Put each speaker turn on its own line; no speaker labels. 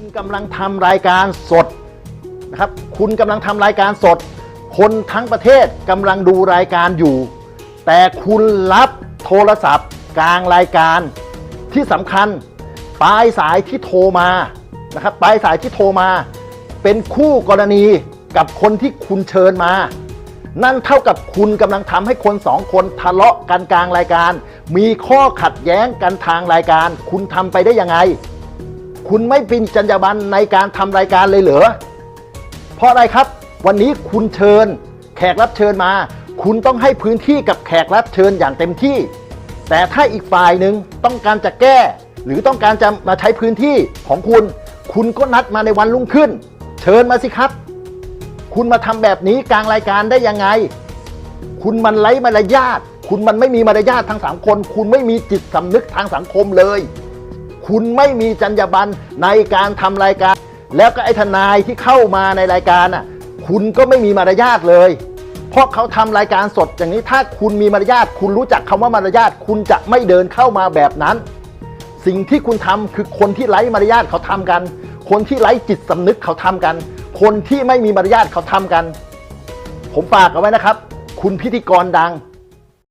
ณกำลังทำรายการสดนะครับ คุณกำลังทำรายการสด คนทั้งประเทศกำลังดูรายการอยู่ แต่คุณรับโทรศัพท์ กลางรายการที่สำคัญ ปลายสายที่โทรมานะครับปลายสายที่โทรมา เป็นคู่กรณีกับคนที่คุณเชิญมา นั่นเท่ากับคุณกำลังทำให้คนสองคนทะเลาะกันกลางรายการ มีข้อขัดแย้งกันทางรายการ คุณทำไปได้ยังไง คุณไม่เป็นจรรยาบรรณในการทำรายการเลยเหรอ เพราะอะไรครับ วันนี้คุณเชิญ แขกรับเชิญมา คุณต้องให้พื้นที่กับแขกรับเชิญอย่างเต็มที่ แต่ถ้าอีกฝ่ายหนึ่งต้องการจะแก้ หรือต้องการจะมาใช้พื้นที่ของคุณ คุณก็นัดมาในวันรุ่งขึ้น เชิญมาสิครับ คุณมาทำแบบนี้กลางรายการได้ยังไง คุณมันไร้มารยาทคุณมันไม่มีมารยาททางสังคม คุณไม่มีจิตสำนึกทางสังคมเลย คุณไม่มีจรรยาบรรณในการทำรายการ แล้วก็ไอ้ทนายที่เข้ามาในรายการอะคุณก็ไม่มีมารยาทเลย เพราะเขาทำรายการสดอย่างนี้ถ้าคุณมีมารยาทคุณรู้จักคำว่ามารยาทคุณจะไม่เดินเข้ามาแบบนั้น สิ่งที่คุณทำคือคนที่ไร้มารยาทเขาทำกัน คนที่ไร้จิตสำนึกเขาทำกัน คนที่ไม่มีมารยาทเขาทำกัน ผมฝากเอาไว้นะครับ คุณพิธีกรดัง